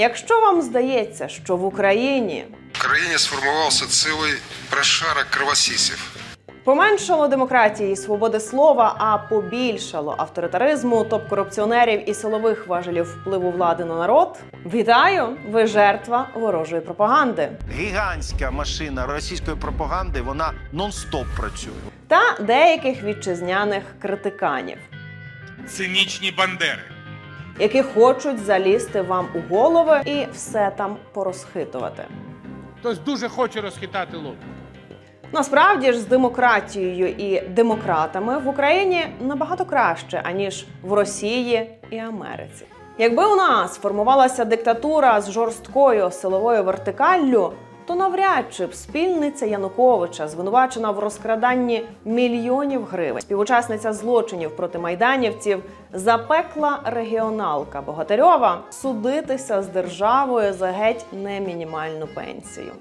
Якщо вам здається, що в Україні В країні сформувався цілий прошарок кровосісів. Поменшало демократії і свободи слова, а побільшало авторитаризму, топ-корупціонерів і силових важелів впливу влади на народ. Вітаю! Ви жертва ворожої пропаганди Гігантська машина російської пропаганди вона нон-стоп працює. та деяких вітчизняних критиканів, цинічні бандери. Які хочуть залізти вам у голови і все там порозхитувати. Хтось дуже хоче розхитати лоб. Насправді ж з демократією і демократами в Україні набагато краще аніж в Росії і Америці. Якби у нас формувалася диктатура з жорсткою силовою вертикаллю, то навряд чи б спільниця Януковича, звинувачена в розкраданні мільйонів гривень, співучасниця злочинів проти майданівців, запекла регіоналка Богатирьова судитися з державою за геть не мінімальну пенсію.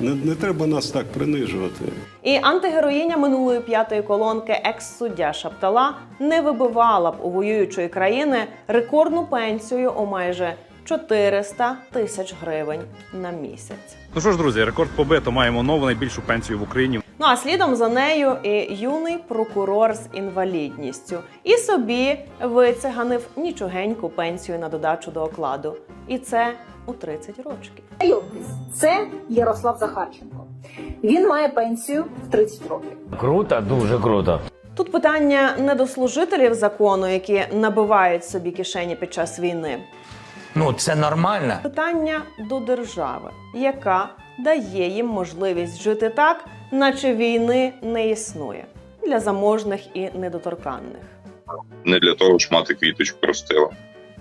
Не, не треба нас так принижувати. І антигероїня минулої п'ятої колонки, екс-суддя Шаптала, не вибивала б у воюючої країни рекордну пенсію у майже 400 тисяч гривень на місяць. Ну що ж, друзі, рекорд побито. Маємо нову найбільшу пенсію в Україні. Ну а слідом за нею і юний прокурор з інвалідністю. І собі вициганив нічогеньку пенсію на додачу до окладу. І це у 30 років. Це Ярослав Захарченко. Він має пенсію в 30 років. Круто, дуже круто. Тут питання не до служителів закону, які набивають собі кишені під час війни. Ну це нормально. Питання до держави, яка дає їм можливість жити так, наче війни не існує для заможних і недоторканних. не для того, щоб мати квіточку ростила.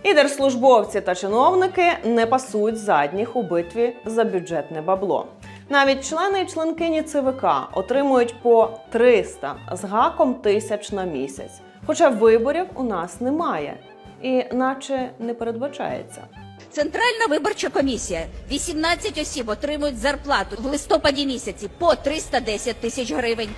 І держслужбовці та чиновники не пасують задніх у битві за бюджетне бабло. Навіть члени і членкині ЦВК отримують по 300 з гаком тисяч на місяць. Хоча виборів у нас немає, і наче не передбачається. Центральна виборча комісія. 18 осіб отримують зарплату в листопаді місяці по 310 тисяч гривень.